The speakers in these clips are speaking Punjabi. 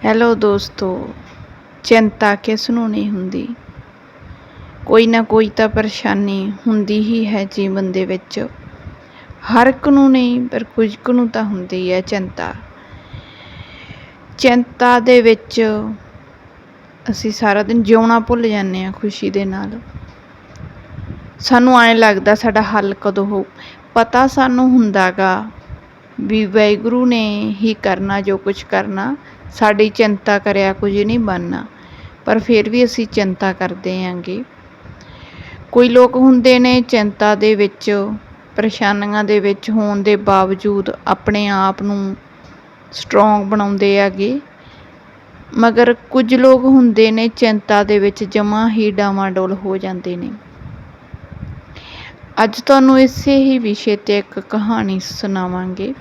ਹੈਲੋ ਦੋਸਤੋ, ਚਿੰਤਾ ਕਿਸ ਨੂੰ ਨਹੀਂ ਹੁੰਦੀ। ਕੋਈ ਨਾ ਕੋਈ ਤਾਂ ਪਰੇਸ਼ਾਨੀ ਹੁੰਦੀ ਹੀ ਹੈ ਜੀਵਨ ਦੇ ਵਿੱਚ। ਹਰ ਇੱਕ ਨੂੰ ਨਹੀਂ, ਪਰ ਕੁਝ ਕੁ ਨੂੰ ਤਾਂ ਹੁੰਦੀ ਹੈ ਚਿੰਤਾ। ਚਿੰਤਾ ਦੇ ਵਿੱਚ ਅਸੀਂ ਸਾਰਾ ਦਿਨ ਜਿਉਣਾ ਭੁੱਲ ਜਾਂਦੇ ਹਾਂ ਖੁਸ਼ੀ ਦੇ ਨਾਲ। ਸਾਨੂੰ ਐਂ ਲੱਗਦਾ ਸਾਡਾ ਹੱਲ ਕਦੋਂ ਹੋ, ਪਤਾ ਸਾਨੂੰ ਹੁੰਦਾਗਾ ਵੀ ਵਾਹਿਗੁਰੂ ਨੇ ਹੀ ਕਰਨਾ ਜੋ ਕੁਝ ਕਰਨਾ। ਸਾਡੀ ਚਿੰਤਾ ਕਰਿਆ ਕੁਝ ਨਹੀਂ ਬਣਨਾ। ਪਰ ਫਿਰ ਵੀ ਅਸੀਂ ਚਿੰਤਾ ਕਰਦੇ ਆਂਗੇ। ਕੋਈ ਲੋਕ ਹੁੰਦੇ ਨੇ ਚਿੰਤਾ ਦੇ ਵਿੱਚ, ਪਰੇਸ਼ਾਨੀਆਂ ਦੇ ਵਿੱਚ ਹੋਣ ਦੇ ਬਾਵਜੂਦ ਆਪਣੇ ਆਪ ਨੂੰ ਸਟਰੋਂਗ ਬਣਾਉਂਦੇ ਆਗੇ। ਮਗਰ ਕੁਝ ਲੋਕ ਹੁੰਦੇ ਨੇ ਚਿੰਤਾ ਦੇ ਵਿੱਚ ਜਮਾ ਹੀ ਡਾਵਾਡੋਲ ਹੋ ਜਾਂਦੇ ਨੇ। ਅੱਜ ਤੁਹਾਨੂੰ ਇਸੇ ਹੀ ਵਿਸ਼ੇ ਤੇ ਇੱਕ ਕਹਾਣੀ ਸੁਣਾਵਾਂਗੇ।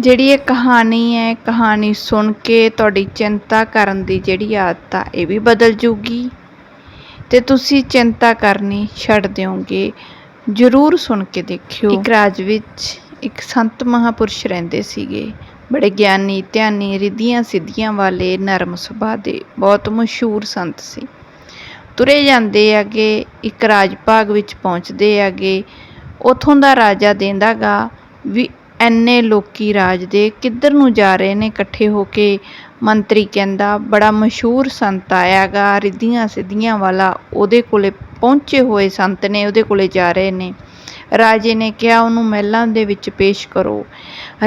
ਜਿਹੜੀ ਇਹ ਕਹਾਣੀ ਹੈ, ਕਹਾਣੀ ਸੁਣ ਕੇ ਤੁਹਾਡੀ ਚਿੰਤਾ ਕਰਨ ਦੀ ਜਿਹੜੀ ਆਦਤ ਆ, ਇਹ ਵੀ ਬਦਲ ਜੂਗੀ। ਤੇ ਤੁਸੀਂ ਚਿੰਤਾ ਕਰਨੀ ਛੱਡ ਦਿਓਗੇ। ਜ਼ਰੂਰ ਸੁਣ ਕੇ ਦੇਖਿਓ। ਇੱਕ ਰਾਜ ਵਿੱਚ ਇੱਕ ਸੰਤ ਮਹਾਪੁਰਸ਼ ਰਹਿੰਦੇ ਸੀਗੇ। ਬੜੇ ਗਿਆਨੀ, ਧਿਆਨੀ, ਰਿੱਧੀਆਂ ਸਿੱਧੀਆਂ ਵਾਲੇ ਨਰਮ ਸੁਭਾਅ ਦੇ ਬਹੁਤ ਮਸ਼ਹੂਰ ਸੰਤ ਸੀ। ਤੁਰੇ ਜਾਂਦੇ ਆਗੇ ਇੱਕ ਰਾਜ ਭਾਗ ਵਿੱਚ ਪਹੁੰਚਦੇ ਆਗੇ ਉਥੋਂ ਦਾ ਰਾਜਾ ਦੇਂਦਾਗਾ ਵੀ ਐਨੇ ਲੋਕੀ ਰਾਜ ਦੇ ਕਿੱਧਰ ਨੂੰ ਜਾ ਰਹੇ ਨੇ ਇਕੱਠੇ ਹੋ ਕੇ? ਮੰਤਰੀ ਕਹਿੰਦਾ, ਬੜਾ ਮਸ਼ਹੂਰ ਸੰਤ ਆਇਆਗਾ, ਰਿੱਧੀਆਂ ਸਿੱਧੀਆਂ ਵਾਲਾ। ਉਹਦੇ ਕੋਲੇ ਪਹੁੰਚੇ ਹੋਏ ਸੰਤ ਨੇ, ਉਹਦੇ ਕੋਲੇ ਜਾ ਰਹੇ ਨੇ। ਰਾਜੇ ਨੇ ਕਿਹਾ, ਉਹਨੂੰ ਮਹਿਲਾਂ ਦੇ ਵਿੱਚ ਪੇਸ਼ ਕਰੋ।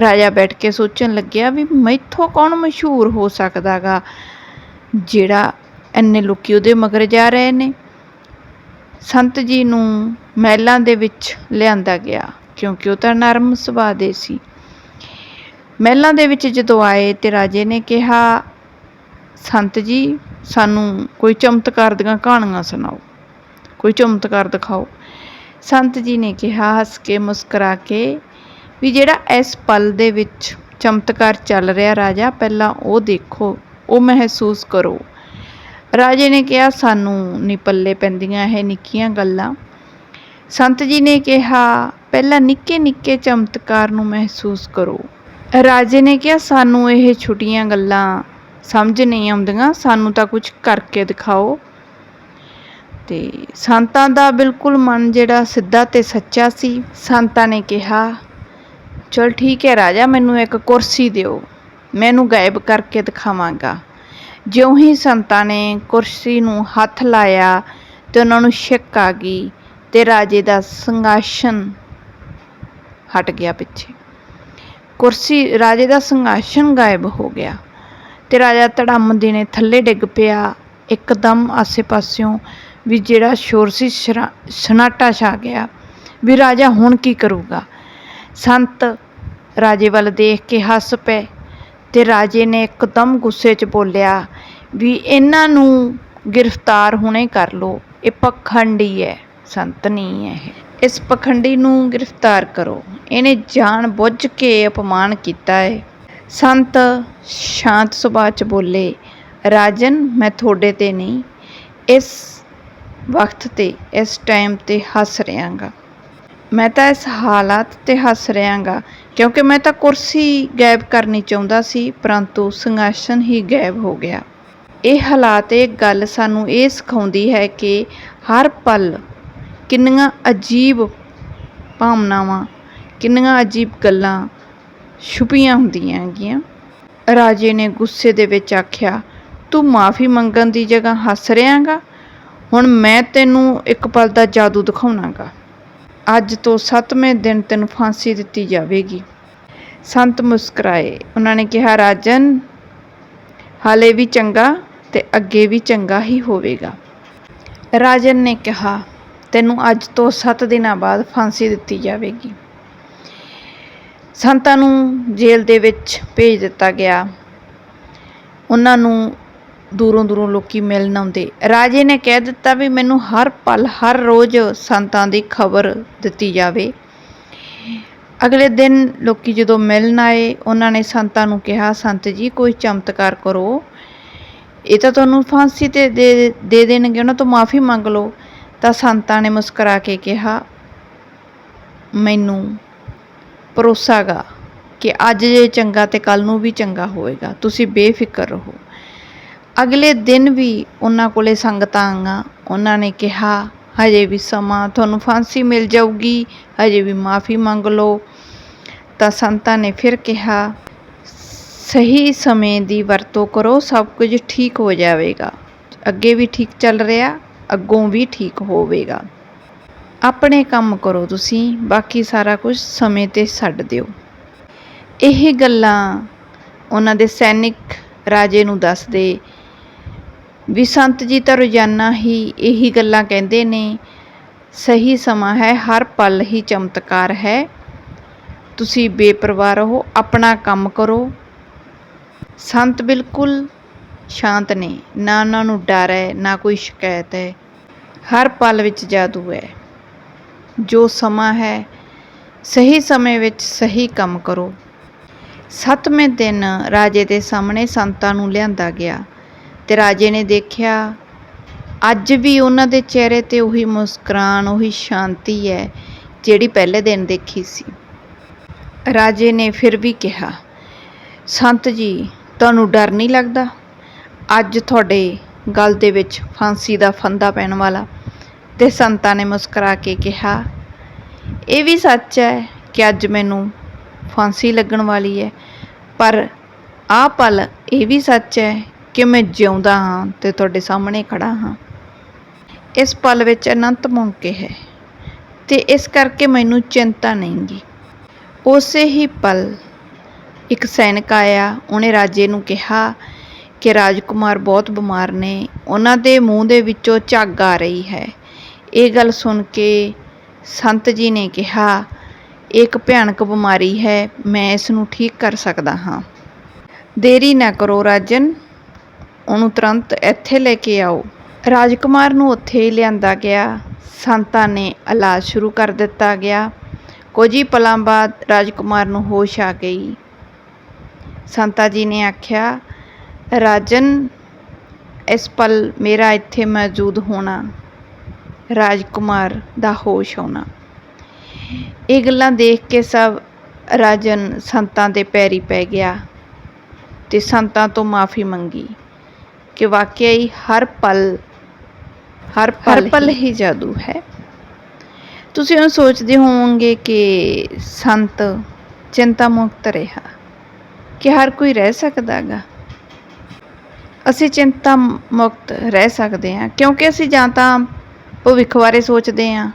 ਰਾਜਾ ਬੈਠ ਕੇ ਸੋਚਣ ਲੱਗਿਆ ਵੀ ਮੈਥੋਂ ਕੌਣ ਮਸ਼ਹੂਰ ਹੋ ਸਕਦਾਗਾ? ਜਿਹੜਾ ਐਨੇ ਲੋਕੀ ਉਹਦੇ ਮਗਰ ਜਾ ਰਹੇ ਨੇ। ਸੰਤ ਜੀ ਨੂੰ ਮਹਿਲਾਂ ਦੇ ਵਿੱਚ ਲਿਆਂਦਾ ਗਿਆ। ਕਿਉਂਕਿ ਉਹ ਤਾਂ ਨਰਮ ਸੁਭਾਅ ਦੇ ਸੀ। ਮਹਿਲਾਂ ਦੇ ਵਿੱਚ ਜਦੋਂ ਆਏ ਤੇ ਰਾਜੇ ਨੇ ਕਿਹਾ, ਸੰਤ ਜੀ, ਸਾਨੂੰ ਕੋਈ ਚਮਤਕਾਰ ਦੀਆਂ ਕਹਾਣੀਆਂ ਸੁਣਾਓ, ਕੋਈ ਚਮਤਕਾਰ ਦਿਖਾਓ। ਸੰਤ ਜੀ ਨੇ ਕਿਹਾ, ਹੱਸ ਕੇ ਮੁਸਕਰਾ ਕੇ, ਵੀ ਜਿਹੜਾ ਇਸ ਪਲ ਦੇ ਵਿੱਚ ਚਮਤਕਾਰ ਚੱਲ ਰਿਹਾ ਰਾਜਾ, ਪਹਿਲਾਂ ਉਹ ਦੇਖੋ, ਉਹ ਮਹਿਸੂਸ ਕਰੋ। ਰਾਜੇ ਨੇ ਕਿਹਾ, ਸਾਨੂੰ ਨਹੀਂ ਪੱਲੇ ਪੈਂਦੀਆਂ ਇਹ ਨਿੱਕੀਆਂ ਗੱਲਾਂ। ਸੰਤ ਜੀ ਨੇ ਕਿਹਾ ਪਹਿਲਾਂ ਨਿੱਕੇ ਨਿੱਕੇ ਚਮਤਕਾਰ ਨੂੰ ਮਹਿਸੂਸ ਕਰੋ। ਰਾਜੇ ਨੇ ਕਿਹਾ, ਸਾਨੂੰ ਇਹ ਛੋਟੀਆਂ ਗੱਲਾਂ ਸਮਝ ਨਹੀਂ ਆਉਂਦੀਆਂ, ਸਾਨੂੰ ਤਾਂ ਕੁਝ ਕਰਕੇ ਦਿਖਾਓ। ਤੇ ਸੰਤਾਂ ਦਾ ਬਿਲਕੁਲ ਮਨ ਜਿਹੜਾ ਸਿੱਧਾ ਤੇ ਸੱਚਾ ਸੀ। ਸੰਤਾਂ ਨੇ ਕਿਹਾ, ਚਲ ਠੀਕ ਹੈ ਰਾਜਾ, ਮੈਨੂੰ ਇੱਕ ਕੁਰਸੀ ਦਿਓ, ਮੈਨੂੰ ਗਾਇਬ ਕਰਕੇ ਦਿਖਾਵਾਂਗਾ। ਜਿਉਂ ਹੀ ਸੰਤਾਂ ਨੇ ਕੁਰਸੀ ਨੂੰ ਹੱਥ ਲਾਇਆ ਤੇ ਉਹਨਾਂ ਨੂੰ ਸ਼ੱਕ ਆ ਗਈ ਤੇ ਰਾਜੇ ਦਾ ਸਿੰਘਾਸਨ ਹਟ ਗਿਆ ਪਿੱਛੇ। ਕੁਰਸੀ, ਰਾਜੇ ਦਾ ਸਿੰਘਾਸਨ ਗਾਇਬ ਹੋ ਗਿਆ ਤੇ ਰਾਜਾ ਧੜਮ ਨੇ ਥੱਲੇ ਡਿੱਗ ਪਿਆ। ਇੱਕਦਮ ਆਸੇ-ਪਾਸਿਓਂ ਵੀ ਜਿਹੜਾ ਸ਼ੋਰ ਸੀ ਸਨਾਟਾ ਛਾ ਗਿਆ ਵੀ ਰਾਜਾ ਹੁਣ ਕੀ ਕਰੂਗਾ? ਸੰਤ ਰਾਜੇ ਵੱਲ ਦੇਖ ਕੇ ਹੱਸ ਪਏ ਤੇ ਰਾਜੇ ਨੇ ਇੱਕਦਮ ਗੁੱਸੇ 'ਚ ਬੋਲਿਆ ਵੀ ਇਹਨਾਂ ਨੂੰ ਗ੍ਰਿਫਤਾਰ ਹੁਣੇ ਕਰ ਲੋ ਇਹ ਪਖੰਡੀ ਹੈ ਸੰਤ ਨਹੀਂ ਹੈ ਇਹ। ਇਸ ਪਖੰਡੀ ਨੂੰ ਗ੍ਰਿਫਤਾਰ ਕਰੋ। ਇਹਨੇ ਜਾਣ ਬੁੱਝ ਕੇ ਅਪਮਾਨ ਕੀਤਾ ਹੈ ਸੰਤ ਸ਼ਾਂਤ ਸੁਭਾਅ ਚ ਬੋਲੇ, ਰਾਜਨ, ਮੈਂ ਤੁਹਾਡੇ ਤੇ ਨਹੀਂ, ਇਸ ਵਕਤ ਤੇ, ਇਸ ਟਾਈਮ ਤੇ ਹੱਸ ਰਿਆਂਗਾ ਮੈਂ ਤਾਂ ਇਸ ਹਾਲਾਤ ਤੇ ਹੱਸ ਰਿਆਂਗਾ ਕਿਉਂਕਿ ਮੈਂ ਤਾਂ ਕੁਰਸੀ ਗਾਇਬ ਕਰਨੀ ਚਾਹੁੰਦਾ ਸੀ, ਪਰੰਤੂ ਸਿੰਘਾਸਨ ਹੀ ਗਾਇਬ ਹੋ ਗਿਆ। ਇਹ ਹਾਲਾਤ, ਇਹ ਗੱਲ ਸਾਨੂੰ ਇਹ ਸਿਖਾਉਂਦੀ ਹੈ ਕਿ ਹਰ ਪਲ ਕਿੰਨੀਆਂ ਅਜੀਬ ਭਾਵਨਾਵਾਂ, ਕਿੰਨੀਆਂ ਅਜੀਬ ਗੱਲਾਂ ਛੁਪੀਆਂ ਹੁੰਦੀਆਂ ਹੈਗੀਆਂ। ਰਾਜੇ ਨੇ ਗੁੱਸੇ ਦੇ ਵਿੱਚ ਆਖਿਆ, ਤੂੰ ਮਾਫੀ ਮੰਗਣ ਦੀ ਜਗ੍ਹਾ ਹੱਸ ਰਿਆਂਗਾ ਹੁਣ ਮੈਂ ਤੈਨੂੰ ਇੱਕ ਪਲ ਦਾ ਜਾਦੂ ਦਿਖਾਉਣਾਗਾ। ਅੱਜ ਤੋਂ 7ਵੇਂ ਦਿਨ ਤੈਨੂੰ ਫਾਂਸੀ ਦਿੱਤੀ ਜਾਵੇਗੀ। ਸੰਤ ਮੁਸਕਰਾਏ। ਉਹਨਾਂ ਨੇ ਕਿਹਾ, ਰਾਜਨ, ਹਾਲੇ ਵੀ ਚੰਗਾ ਤੇ ਅੱਗੇ ਵੀ ਚੰਗਾ ਹੀ ਹੋਵੇਗਾ। ਰਾਜਨ ਨੇ ਕਿਹਾ ਤੈਨੂੰ ਅੱਜ ਤੋਂ 7 ਦਿਨਾਂ ਬਾਅਦ ਫਾਂਸੀ ਦਿੱਤੀ ਜਾਵੇਗੀ। ਸੰਤਾਂ ਨੂੰ ਜੇਲ੍ਹ ਦੇ ਵਿੱਚ ਭੇਜ ਦਿੱਤਾ ਗਿਆ। ਉਹਨਾਂ ਨੂੰ ਦੂਰੋਂ ਦੂਰੋਂ ਲੋਕੀ ਮਿਲਣ ਆਉਂਦੇ। ਰਾਜੇ ਨੇ ਕਹਿ ਦਿੱਤਾ ਵੀ ਮੈਨੂੰ ਹਰ ਪਲ, ਹਰ ਰੋਜ਼ ਸੰਤਾਂ ਦੀ ਖਬਰ ਦਿੱਤੀ ਜਾਵੇ। ਅਗਲੇ ਦਿਨ ਲੋਕੀ ਜਦੋਂ ਮਿਲਣ ਆਏ, ਉਹਨਾਂ ਨੇ ਸੰਤਾਂ ਨੂੰ ਕਿਹਾ, ਸੰਤ ਜੀ, ਕੋਈ ਚਮਤਕਾਰ ਕਰੋ। ਇਹ ਤਾਂ ਤੁਹਾਨੂੰ ਫਾਂਸੀ ਤੇ ਦੇ ਦੇ ਦੇਣਗੇ, ਉਹਨਾਂ ਤੋਂ ਮਾਫੀ ਮੰਗ ਲਓ। ਤਾਂ ਸੰਤਾਂ ਨੇ ਮੁਸਕਰਾ ਕੇ ਕਿਹਾ, ਮੈਨੂੰ ਭਰੋਸਾ ਗਾ ਕਿ ਅੱਜ ਜੇ ਚੰਗਾ ਤੇ ਕੱਲ ਨੂੰ ਵੀ ਚੰਗਾ ਹੋਵੇਗਾ ਤੁਸੀਂ ਬੇਫਿਕਰ ਰਹੋ। ਅਗਲੇ ਦਿਨ ਵੀ ਉਹਨਾਂ ਕੋਲੇ ਸੰਗਤਾਂ ਆਈਆਂ। ਉਹਨਾਂ ਨੇ ਕਿਹਾ, ਹਜੇ ਵੀ ਸਮਾਂ ਤੁਹਾਨੂੰ ਫਾਂਸੀ ਮਿਲ ਜਾਊਗੀ। ਹਜੇ ਵੀ ਮਾਫੀ ਮੰਗ ਲਓ। ਤਾਂ ਸੰਤਾਂ ਨੇ ਫਿਰ ਕਿਹਾ, ਸਹੀ ਸਮੇਂ ਦੀ ਵਰਤੋਂ ਕਰੋ। ਸਭ ਕੁਝ ਠੀਕ ਹੋ ਜਾਵੇਗਾ। ਅੱਗੇ ਵੀ ਠੀਕ ਚੱਲ ਰਿਹਾ। ਅੱਗੋਂ ਵੀ ਠੀਕ ਹੋਵੇਗਾ। ਆਪਣੇ ਕੰਮ ਕਰੋ ਤੁਸੀਂ, ਬਾਕੀ ਸਾਰਾ ਕੁਝ ਸਮੇਂ ਤੇ ਛੱਡ ਦਿਓ। ਇਹ ਗੱਲਾਂ ਉਹਨਾਂ ਦੇ ਸੈਨਿਕ ਰਾਜੇ ਨੂੰ ਦੱਸਦੇ। ਵੀ ਸੰਤ ਜੀ ਤਾਂ ਰੋਜ਼ਾਨਾ ਹੀ ਇਹੀ ਗੱਲਾਂ ਕਹਿੰਦੇ ਨੇ, ਸਹੀ ਸਮਾਂ ਹੈ, ਹਰ ਪਲ ਹੀ ਚਮਤਕਾਰ ਹੈ। ਤੁਸੀਂ ਬੇਪਰਵਾਹ ਰਹੋ, ਆਪਣਾ ਕੰਮ ਕਰੋ। ਸੰਤ ਬਿਲਕੁਲ ਸ਼ਾਂਤ ਨੇ। ਨਾ ਉਹਨਾਂ ਨੂੰ ਡਰ ਹੈ, ਨਾ ਕੋਈ ਸ਼ਿਕਾਇਤ ਹੈ। ਹਰ ਪਲ ਵਿੱਚ ਜਾਦੂ ਹੈ। ਜੋ ਸਮਾਂ ਹੈ, ਸਹੀ ਸਮੇਂ ਵਿੱਚ ਸਹੀ ਕੰਮ ਕਰੋ। ਸੱਤਵੇਂ ਦਿਨ ਰਾਜੇ ਦੇ ਸਾਹਮਣੇ ਸੰਤਾਂ ਨੂੰ ਲਿਆਂਦਾ ਗਿਆ ਤੇ ਰਾਜੇ ਨੇ ਦੇਖਿਆ, ਅੱਜ ਵੀ ਉਹਨਾਂ ਦੇ ਚਿਹਰੇ ਤੇ ਉਹੀ ਮੁਸਕਰਾਨ, ਉਹੀ ਸ਼ਾਂਤੀ ਹੈ ਜਿਹੜੀ ਪਹਿਲੇ ਦਿਨ ਦੇਖੀ ਸੀ। ਰਾਜੇ ਨੇ ਫਿਰ ਵੀ ਕਿਹਾ, ਸੰਤ ਜੀ, ਤੁਹਾਨੂੰ ਡਰ ਨਹੀਂ ਲੱਗਦਾ? ਅੱਜ ਤੁਹਾਡੇ ਗਲ ਦੇ ਵਿੱਚ ਫਾਂਸੀ ਦਾ ਫੰਦਾ ਪੈਣ ਵਾਲਾ ਤੇ ਸੰਤਾਂ ਨੇ ਮੁਸਕਰਾ ਕੇ ਕਿਹਾ, ਇਹ ਵੀ ਸੱਚ ਹੈ ਕਿ ਅੱਜ ਮੈਨੂੰ ਫਾਂਸੀ ਲੱਗਣ ਵਾਲੀ ਹੈ, ਪਰ ਆਹ ਪਲ ਇਹ ਵੀ ਸੱਚ ਹੈ ਕਿ ਮੈਂ ਜਿਉਂਦਾ ਹਾਂ ਤੇ ਤੁਹਾਡੇ ਸਾਹਮਣੇ ਖੜਾ ਹਾਂ। ਇਸ ਪਲ ਵਿੱਚ ਅਨੰਤ ਮੌਕੇ ਹੈ ਤੇ ਇਸ ਕਰਕੇ ਮੈਨੂੰ ਚਿੰਤਾ ਨਹੀਂਗੀ ਉਸੇ ਹੀ ਪਲ ਇੱਕ ਸੈਨਿਕ ਆਇਆ, ਉਹਨੇ ਰਾਜੇ ਨੂੰ ਕਿਹਾ ਕਿ ਰਾਜਕੁਮਾਰ ਬਹੁਤ ਬਿਮਾਰ ਨੇ, ਉਹਨਾਂ ਦੇ ਮੂੰਹ ਦੇ ਵਿੱਚੋਂ ਝੱਗ ਆ ਰਹੀ ਹੈ। ਇਹ ਗੱਲ ਸੁਣ ਕੇ ਸੰਤ ਜੀ ਨੇ ਕਿਹਾ ਇਹ ਇੱਕ ਭਿਆਨਕ ਬਿਮਾਰੀ ਹੈ, ਮੈਂ ਇਸ ਨੂੰ ਠੀਕ ਕਰ ਸਕਦਾ ਹਾਂ। ਦੇਰੀ ਨਾ ਕਰੋ ਰਾਜਨ, ਉਹਨੂੰ ਤੁਰੰਤ ਇੱਥੇ ਲੈ ਕੇ ਆਓ। ਰਾਜਕੁਮਾਰ ਨੂੰ ਉੱਥੇ ਹੀ ਲਿਆਂਦਾ ਗਿਆ। ਸੰਤਾਂ ਨੇ ਇਲਾਜ ਸ਼ੁਰੂ ਕਰ ਦਿੱਤਾ ਗਿਆ। ਕੁਝ ਹੀ ਪਲਾਂ ਬਾਅਦ ਰਾਜਕੁਮਾਰ ਨੂੰ ਹੋਸ਼ ਆ ਗਈ। ਸੰਤਾ ਜੀ ਨੇ ਆਖਿਆ ਰਾਜਨ ਇਸ ਪਲ ਮੇਰਾ ਇੱਥੇ ਮੌਜੂਦ ਹੋਣਾ ਰਾਜਕੁਮਾਰ ਦਾ ਹੋਸ਼ ਆਉਣਾ। ਇਹ ਗੱਲਾਂ ਦੇਖ ਕੇ ਸਭ ਰਾਜਨ ਸੰਤਾਂ ਦੇ ਪੈਰੀ ਪੈ ਗਿਆ ਤੇ ਸੰਤਾਂ ਤੋਂ ਮਾਫੀ ਮੰਗੀ ਕਿ ਵਾਕਿਆ ਹੀ ਹਰ ਪਲ ਹਰ ਪਲ ਪਲ ਹੀ ਜਾਦੂ ਹੈ। ਤੁਸੀਂ ਹੁਣ ਸੋਚਦੇ ਹੋਵੋਗੇ ਕਿ ਸੰਤ ਚਿੰਤਾ ਮੁਕਤ ਰਿਹਾ ਕਿ ਹਰ ਕੋਈ ਰਹਿ ਸਕਦਾ ਗਾ ਅਸੀਂ ਚਿੰਤਾ ਮੁਕਤ ਰਹਿ ਸਕਦੇ ਹਾਂ, ਕਿਉਂਕਿ ਅਸੀਂ ਜਾਂ ਤਾਂ ਭਵਿੱਖ ਬਾਰੇ ਸੋਚਦੇ ਹਾਂ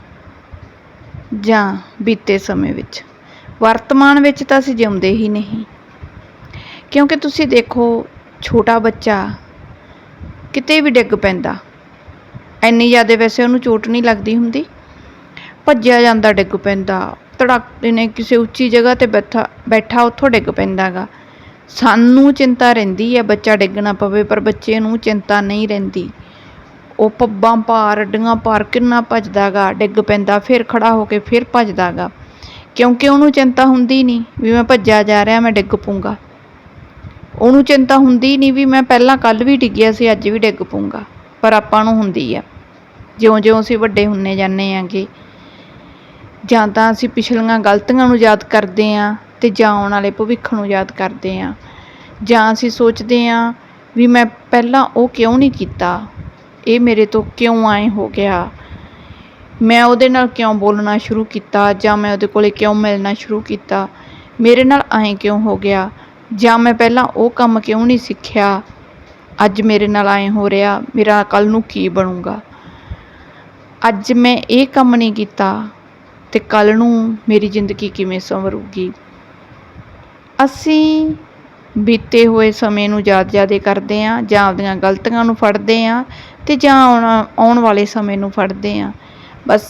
ਜਾਂ ਬੀਤੇ ਸਮੇਂ ਵਿੱਚ। ਵਰਤਮਾਨ ਵਿੱਚ ਤਾਂ ਅਸੀਂ ਜਿਉਂਦੇ ਹੀ ਨਹੀਂ। ਕਿਉਂਕਿ ਤੁਸੀਂ ਦੇਖੋ, ਛੋਟਾ ਬੱਚਾ ਕਿਤੇ ਵੀ ਡਿੱਗ ਪੈਂਦਾ। ਇੰਨੀ ਜ਼ਿਆਦਾ ਵੈਸੇ ਉਹਨੂੰ ਚੋਟ ਨਹੀਂ ਲੱਗਦੀ ਹੁੰਦੀ। ਭੱਜਿਆ ਜਾਂਦਾ, ਡਿੱਗ ਪੈਂਦਾ। ਧੜਾਕੇ ਨੇ ਕਿਸੇ ਉੱਚੀ ਜਗ੍ਹਾ ਤੇ ਬੈਠਾ ਬੈਠਾ ਉੱਥੋਂ ਡਿੱਗ ਪੈਂਦਾਗਾ। ਸਾਨੂੰ ਚਿੰਤਾ ਰਹਿੰਦੀ ਹੈ ਬੱਚਾ ਡਿੱਗ ਨਾ ਪਵੇ, ਪਰ ਬੱਚੇ ਨੂੰ ਚਿੰਤਾ ਨਹੀਂ ਰਹਿੰਦੀ। ਉਹ ਪੱਬਾਂ ਪਾਰ, ਅੱਡੀਆਂ ਪਾਰ, ਕਿੰਨਾ ਭੱਜਦਾ ਗਾ ਡਿੱਗ ਪੈਂਦਾ, ਫਿਰ ਖੜਾ ਹੋ ਕੇ ਫਿਰ ਭੱਜਦਾ ਗਾ ਕਿਉਂਕਿ ਉਹਨੂੰ ਚਿੰਤਾ ਹੁੰਦੀ ਨਹੀਂ ਵੀ ਮੈਂ ਭੱਜਿਆ ਜਾ ਰਿਹਾ, ਮੈਂ ਡਿੱਗ ਪੂੰਗਾ ਉਹਨੂੰ ਚਿੰਤਾ ਹੁੰਦੀ ਨਹੀਂ ਵੀ ਮੈਂ ਪਹਿਲਾਂ ਕੱਲ ਵੀ ਡਿੱਗਿਆ ਸੀ, ਅੱਜ ਵੀ ਡਿੱਗ ਪੂੰਗਾ ਪਰ ਆਪਾਂ ਨੂੰ ਹੁੰਦੀ ਆ। ਜਿਉਂ-ਜਿਉਂ ਅਸੀਂ ਵੱਡੇ ਹੁੰਨੇ ਜਾਂਦੇ ਆਂਗੇ ਜਾਂ ਤਾਂ ਅਸੀਂ ਪਿਛਲੀਆਂ ਗਲਤੀਆਂ ਨੂੰ ਯਾਦ ਕਰਦੇ ਹਾਂ ਅਤੇ ਜਾਂ ਆਉਣ ਵਾਲੇ ਭਵਿੱਖ ਨੂੰ ਯਾਦ ਕਰਦੇ ਹਾਂ। ਜਾਂ ਅਸੀਂ ਸੋਚਦੇ ਹਾਂ ਵੀ ਮੈਂ ਪਹਿਲਾਂ ਉਹ ਕਿਉਂ ਨਹੀਂ ਕੀਤਾ? ਇਹ ਮੇਰੇ ਤੋਂ ਕਿਉਂ ਆਏ ਹੋ ਗਿਆ? ਮੈਂ ਉਹਦੇ ਨਾਲ ਕਿਉਂ ਬੋਲਣਾ ਸ਼ੁਰੂ ਕੀਤਾ? ਜਾਂ ਮੈਂ ਉਹਦੇ ਕੋਲੇ ਕਿਉਂ ਮਿਲਣਾ ਸ਼ੁਰੂ ਕੀਤਾ? ਮੇਰੇ ਨਾਲ ਐਂ ਕਿਉਂ ਹੋ ਗਿਆ? ਜਾਂ ਮੈਂ ਪਹਿਲਾਂ ਉਹ ਕੰਮ ਕਿਉਂ ਨਹੀਂ ਸਿੱਖਿਆ? ਅੱਜ ਮੇਰੇ ਨਾਲ ਐਂ ਹੋ ਰਿਹਾ, ਮੇਰਾ ਕੱਲ ਨੂੰ ਕੀ ਬਣੂਗਾ? ਅੱਜ ਮੈਂ ਇਹ ਕੰਮ ਨਹੀਂ ਕੀਤਾ। ਤੇ ਕੱਲ ਨੂੰ ਮੇਰੀ ਜ਼ਿੰਦਗੀ ਕਿਵੇਂ ਸੰਵਰੂਗੀ? ਅਸੀਂ ਬੀਤੇ ਹੋਏ ਸਮੇਂ ਨੂੰ ਯਾਦ ਯਾਦੇ ਕਰਦੇ ਆਂ ਜਾਂ ਆਪਦੀਆਂ ਗਲਤੀਆਂ ਨੂੰ ਫੜਦੇ ਆਂ ਤੇ ਜਾਂ ਆਉਣ ਵਾਲੇ ਸਮੇਂ ਨੂੰ ਫੜਦੇ ਆਂ ਬਸ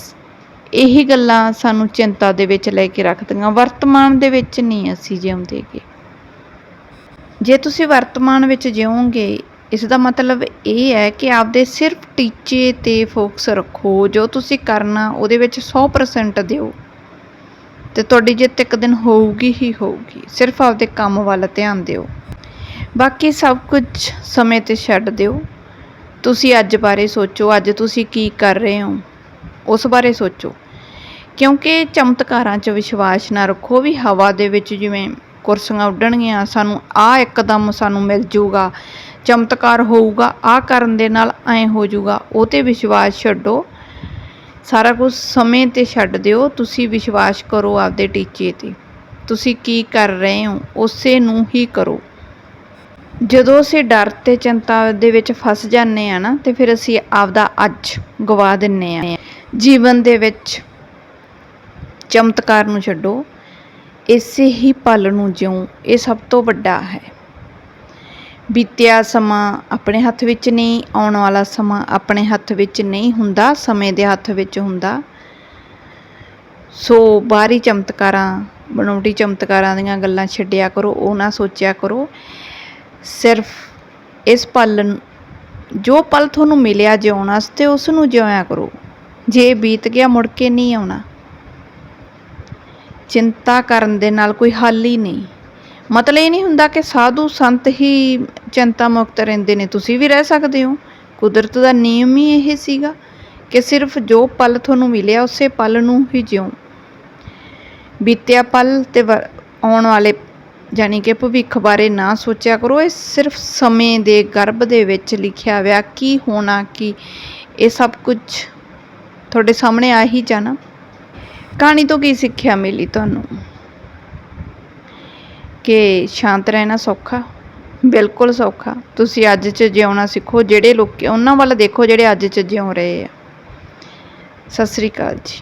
ਇਹੀ ਗੱਲਾਂ ਸਾਨੂੰ ਚਿੰਤਾ ਦੇ ਵਿੱਚ ਲੈ ਕੇ ਰੱਖਦੀਆਂ। ਵਰਤਮਾਨ ਦੇ ਵਿੱਚ ਨਹੀਂ ਅਸੀਂ ਜਿਉਂਦੇਗੇ ਜੇ ਤੁਸੀਂ ਵਰਤਮਾਨ ਵਿੱਚ ਜਿਉਂਗੇ ਇਸ ਦਾ ਮਤਲਬ ਇਹ ਹੈ ਕਿ ਆਪਦੇ ਸਿਰਫ ਟੀਚੇ ਤੇ ਫੋਕਸ ਰੱਖੋ, ਜੋ ਤੁਸੀਂ ਕਰਨਾ ਉਹਦੇ ਵਿੱਚ 100% ਦਿਓ। ਤੇ ਤੁਹਾਡੀ ਜਿੱਤ ਇੱਕ ਦਿਨ ਹੋਊਗੀ ਹੀ ਹੋਊਗੀ, ਸਿਰਫ ਆਪਦੇ ਕੰਮ ਵੱਲ ਧਿਆਨ ਦਿਓ। ਬਾਕੀ ਸਭ ਕੁਝ ਸਮੇਂ ਤੇ ਛੱਡ ਦਿਓ। ਤੁਸੀਂ ਅੱਜ ਬਾਰੇ ਸੋਚੋ, ਅੱਜ ਤੁਸੀਂ ਕੀ ਕਰ ਰਹੇ ਹੋ, ਉਸ ਬਾਰੇ ਸੋਚੋ। ਕਿਉਂਕਿ ਚਮਤਕਾਰਾਂ 'ਚ ਵਿਸ਼ਵਾਸ ਨਾ ਰੱਖੋ ਵੀ ਹਵਾ ਦੇ ਵਿੱਚ ਜਿਵੇਂ ਕੁਰਸੀਆਂ ਉੱਡਣਗੀਆਂ, ਸਾਨੂੰ ਆ ਇੱਕਦਮ ਸਾਨੂੰ ਮਿਲ ਜੂਗਾ। ਚਮਤਕਾਰ ਹੋਊਗਾ ਆ ਕਰਨ ਦੇ ਨਾਲ ਐ ਹੋ ਜਾਊਗਾ। ਉਹ ਤੇ ਵਿਸ਼ਵਾਸ ਛੱਡੋ। ਸਾਰਾ ਕੁਝ ਸਮੇਂ ਤੇ ਛੱਡ ਦਿਓ। ਤੁਸੀਂ ਵਿਸ਼ਵਾਸ ਕਰੋ ਆਪਦੇ ਟੀਚੇ ਤੇ। ਤੁਸੀਂ ਕੀ ਕਰ ਰਹੇ ਹੋ, ਉਸੇ ਨੂੰ ਹੀ ਕਰੋ। ਜਦੋਂ ਅਸੀਂ ਡਰ ਤੇ ਚਿੰਤਾ ਦੇ ਵਿੱਚ ਫਸ ਜਾਂਦੇ ਆ ਨਾ, ਤੇ ਫਿਰ ਅਸੀਂ ਆਪਦਾ ਅੱਜ ਗਵਾ ਦਿੰਨੇ ਆ। ਜੀਵਨ ਦੇ ਵਿੱਚ ਚਮਤਕਾਰ ਨੂੰ ਛੱਡੋ। ਇਸੇ ਹੀ ਪਲ ਨੂੰ ਜਿਉ। ਇਹ ਸਭ ਤੋਂ ਵੱਡਾ ਹੈ। ਬੀਤਿਆ ਸਮਾਂ ਆਪਣੇ ਹੱਥ ਵਿੱਚ ਨਹੀਂ, ਆਉਣ ਵਾਲਾ ਸਮਾਂ ਆਪਣੇ ਹੱਥ ਵਿੱਚ ਨਹੀਂ ਹੁੰਦਾ, ਸਮੇਂ ਦੇ ਹੱਥ ਵਿੱਚ ਹੁੰਦਾ। ਸੋ ਬਾਹਰੀ ਚਮਤਕਾਰਾਂ, ਬਣਾਉਟੀ ਚਮਤਕਾਰਾਂ ਦੀਆਂ ਗੱਲਾਂ ਛੱਡਿਆ ਕਰੋ, ਉਹ ਨਾ ਸੋਚਿਆ ਕਰੋ। ਸਿਰਫ ਇਸ ਪਲ ਜੋ ਪਲ ਤੁਹਾਨੂੰ ਮਿਲਿਆ ਜਿਉਣ ਵਾਸਤੇ ਉਸ ਨੂੰ ਜਿਉਇਆ ਕਰੋ। ਜੇ ਬੀਤ ਗਿਆ ਮੁੜ ਕੇ ਨਹੀਂ ਆਉਣਾ। ਚਿੰਤਾ ਕਰਨ ਦੇ ਨਾਲ ਕੋਈ ਹੱਲ ਹੀ ਨਹੀਂ। ਮਤਲਬ ਇਹ ਨਹੀਂ ਹੁੰਦਾ ਕਿ ਸਾਧੂ ਸੰਤ ਹੀ ਚਿੰਤਾ ਮੁਕਤ ਰਹਿੰਦੇ ਨੇ। ਤੁਸੀਂ ਵੀ ਰਹਿ ਸਕਦੇ ਹੋ। ਕੁਦਰਤ ਦਾ ਨਿਯਮ ਹੀ ਇਹ ਸੀਗਾ ਕਿ ਸਿਰਫ ਜੋ ਪਲ ਤੁਹਾਨੂੰ ਮਿਲਿਆ, ਉਸੇ ਪਲ ਨੂੰ ਹੀ ਜਿਉ। ਬੀਤਿਆ ਪਲ ਤੇ ਵ- ਆਉਣ ਵਾਲੇ ਜਾਨੀ ਕਿ ਭਵਿੱਖ ਬਾਰੇ ਨਾ ਸੋਚਿਆ ਕਰੋ। ਇਹ ਸਿਰਫ ਸਮੇਂ ਦੇ ਗਰਭ ਦੇ ਵਿੱਚ ਲਿਖਿਆ ਹੋਇਆ ਕੀ ਹੋਣਾ, ਕੀ ਇਹ ਸਭ ਕੁਝ ਤੁਹਾਡੇ ਸਾਹਮਣੇ ਆ ਹੀ ਜਾਣਾ। ਕਹਾਣੀ ਤੋਂ ਕੀ ਸਿੱਖਿਆ ਮਿਲੀ ਤੁਹਾਨੂੰ? ਕਿ ਸ਼ਾਂਤ ਰਹਿਣਾ ਸੌਖਾ, ਬਿਲਕੁਲ ਸੌਖਾ। ਤੁਸੀਂ ਅੱਜ 'ਚ ਜਿਉਣਾ ਸਿੱਖੋ, ਜਿਹੜੇ ਲੋਕ, ਉਹਨਾਂ ਵੱਲ ਦੇਖੋ ਜਿਹੜੇ ਅੱਜ 'ਚ ਜਿਉ ਰਹੇ ਆ। ਸਤਿ ਸ੍ਰੀ ਅਕਾਲ ਜੀ।